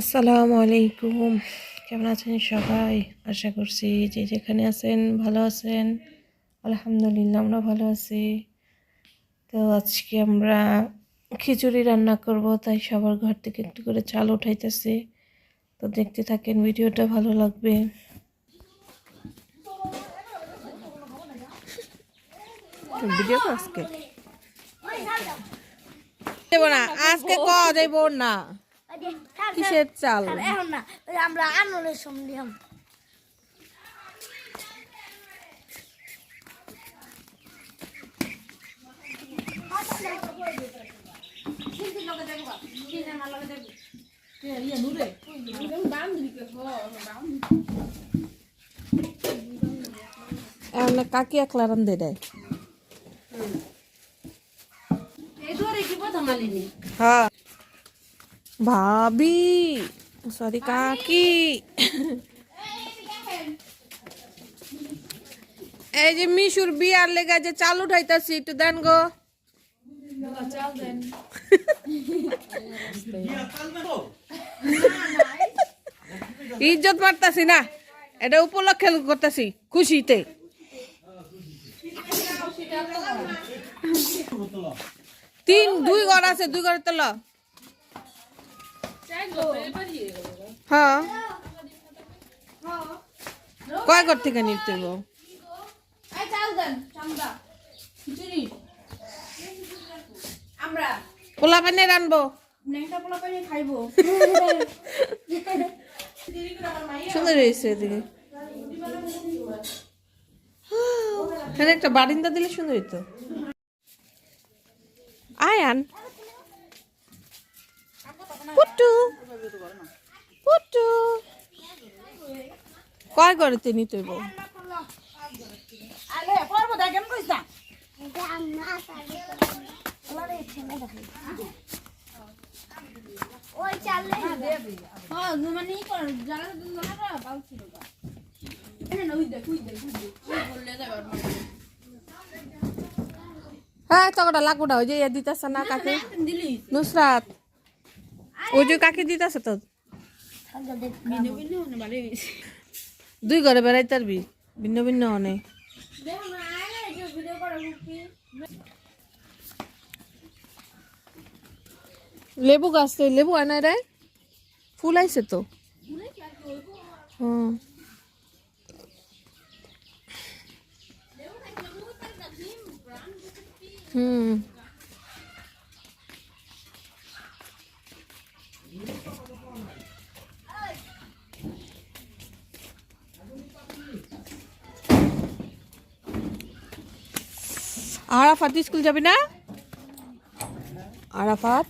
আসসালামু আলাইকুম। কেমন আছেন সবাই? আশা করছি যে যেখানে আছেন ভালো আছেন। আলহামদুলিল্লাহ আমরা ভালো আছি। তো আজকে আমরা খিচুড়ি রান্না করব তাই সবার ঘর থেকে একটু করে চাল উঠাইতেছি। তো দেখতে থাকেন ভিডিওটা ভালো লাগবে। ভিডিও আজকে। দেব না আজকে ক দেব না? কিসের চাল? এখন না আমরা সম্মিলিত এমন কাকি একলা রান্ধে দেয়। হ্যাঁ। ভাবি, সরি কাকি। এই যে মিশুর বিয়ার লেগে যে চাল উঠাইতাছি, একটু দেন গো। ইজ্জত মারতাছি না, এটা উপলক্ষে করতেছি, খুশিতে। তিন, দুই ঘর আছে, দুই ঘরে তোল। হ্যাঁ। কয় ঘর থেকে নিতে পোলা পানি রানবো সুন্দর হয়েছে এদিকে। একটা বারিন্দা দিলে সুন্দর হইতো। আয়ান হ্যাঁ মানে ই কর জানা তো জানা বাউ ছিল এনে না উই দেখ উই দেখ উই দেখ ওই বললে যাবে হ্যাঁ তকটা লাকুটা ওই যে ইয়ে দিতেছে না কাকে? দিলি। নুসরাত। যে কাকে দিতেছে তো? দুই ঘরে বেড়াইতে পারবি? ভিন্ন ভিন্ন অনেক। দেখো না আয় না ভিডিও করা কি লেবু গাছ লেবু আনাই রে ফুল আইছে তো? হ্যাঁ হুম। আরাফাত স্কুল যাবি না? আরাফাত?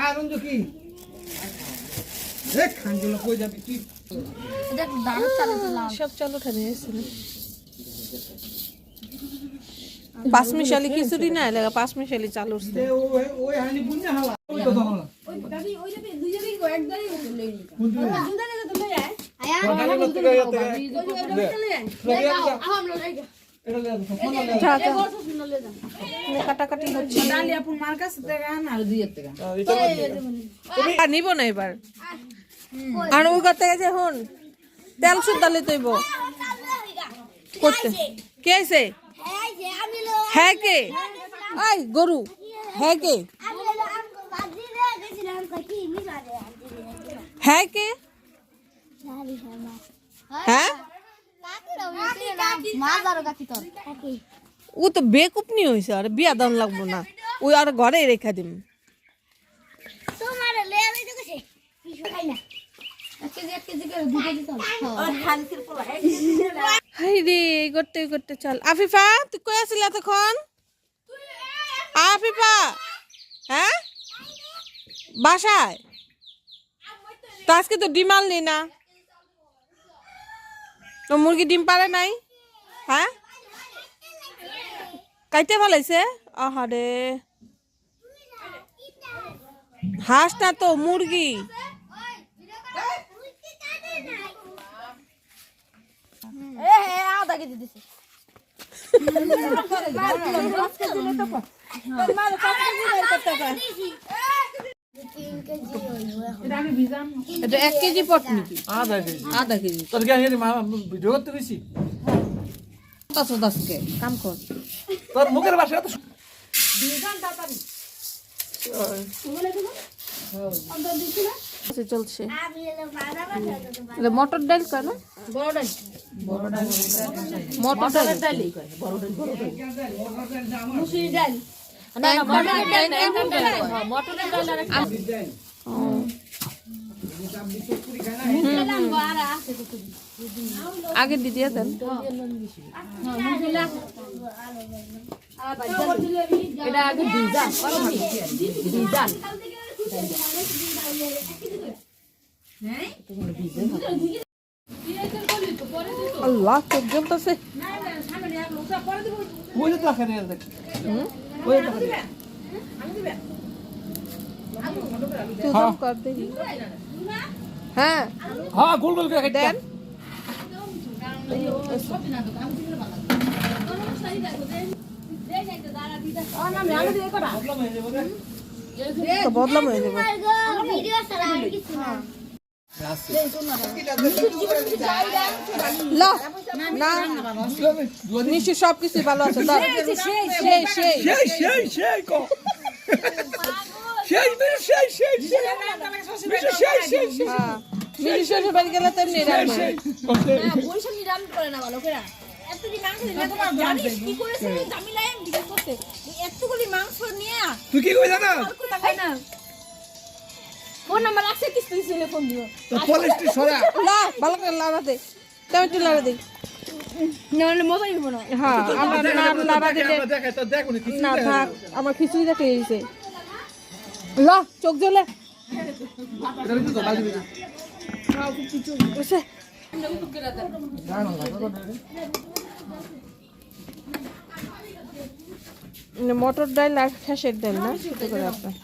আর কি? দেখ খানগুলো কই যাবি তুই? সব চালু ঠানে এসেছিল পাঁচ মিশালি খিচুড়ি না এলাকা পাঁচ মিশালি চালু উঠছে দে ওই ওই হানি বুঝনা হালা ওই তো হালা এটা লে দাও ফোন লে যা, যা। কাটাকাটি হচ্ছে। আর নিব না এবার। আর ওই করতে গেছে হন তেল সুদ্ধা লই তৈব। করতে। কে আইছে হ্যাঁ কে? আই গরু। হ্যাঁ কে? হ্যাঁ কে? হ্যাঁ? ও তো বেকুপনি হয়েছে আর বিয়া দাম লাগবো না। ওই আর ঘরে রেখা দিম। হাই রে করতে করতে, চল। আফিফা, তুই কই আসলি এতক্ষণ? আফিফা হ্যাঁ? বাসায়? তো আজকে তো ডিম আনলি না। তো মুরগি ডিম পারে নাই? হ্যাঁ? কাইতে ভালাইছে আহারে হাঁস না তো, মুরগি। কেজি দিছে। এটা এক কেজি পট নাকি আধা কেজি। আধা কেজি। তোর কি আমি মা ভিডিও করতে দশকে কাম কর। তোর মুখের ভাষা তো আচ্ছা, চলছে। এটা মটর ডাল কেন বড় ডাল মটর ডাল মুসুরি ডাল আগে দিয়ে দেন। এটা আগে আল্লাহ চোখ জ্বলতেছে। ওই যে তো রাখে রে দেখ। ওই তো রাখে তুই দম কর দেখি। হ্যাঁ। হ্যাঁ গোল গোল করে দেন। বদলাম হয়ে যাবে। না। নিশ্চয় সব কিছু ভালো আছে ধর সেই সেই সেই সেই সেই। কো সেই মেরে সেই সেই সেই মেরে সেই সেই সেই। হ্যাঁ। গেলে নিরাম করে না ভালো করে তুই কি কই জানা ফোন নাম্বার আছে কি তুই ছেলে ফোন দিও। তো পলিশটি সরা। লা ভালো করে লাড়া দে তেমনি লাড়া দে নাহলে হব না। হ্যাঁ আমরা না লাড়া দিলে দেখে তো দেখো নি না থাক আমার খিচুড়ি দেখে ল চোখ জ্বলে। মটর ডাল আর খেসের ডাল না? সেটা করে আপনার?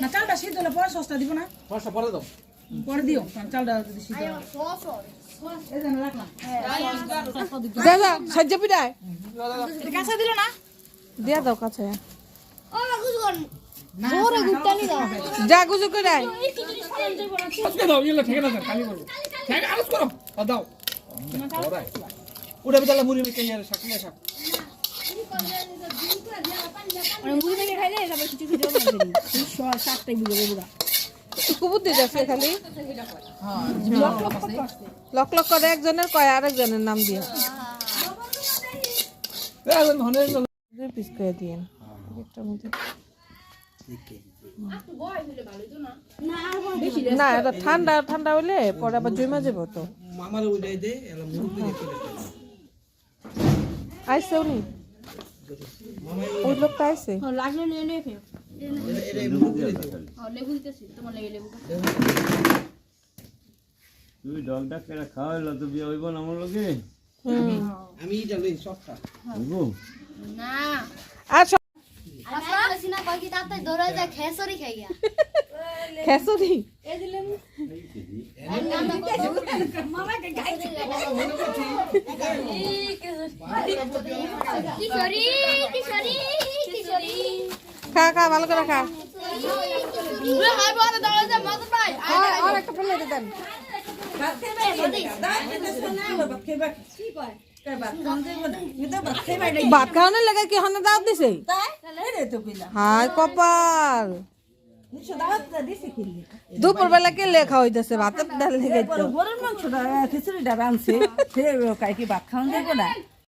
না চালটা সিদ্ধ হলে পরে সস্তা দিব না। পয়সা পরে দাও। পরে দিও কারণ চালটা যদি সিদ্ধ দাদা সাজ্জা পিঠায় কাঁচা দিল না? দিয়া দাও কাছে। যা গুজু করে দাও ইলা ঠিক না খালি করব ঠিক আলোচ করো। দাও। ওটা বিদালা মুড়ি মেকে ইয়ার শাক নিয়ে শাক। মুড়ি মেখে খাইলে তারপর কিছু খেতে না সাতটাই বুঝে বুড়া তুই যাচ্ছে খালি লক লক করে একজনের কয় আরেকজনের নাম দিয়ে এই ধনে দুই পিস করে দিয়েন একটার মধ্যে না এটা ঠান্ডা ঠান্ডা হইলে পরে আবার জমা যাব তো আইসে উনি ওই লোকটা আইসে লাগলে নিয়ে নিয়ে তুই ডলটা কেটে খাওয়াইলো তো বিয়ে হইব না আমার লগে আমি লই সবটা না যায় খেসরি কিশোরী খা খা, ভালো করে খা। ভাত খাওয়ানোর লাগে কি হনে দাওয়াত দিছে? হাই কপাল। দুপুর বেলা কে লেখা হইতেছে ভাতের ডাল লেগে গরুর ভাত খাওয়ান যাবে না।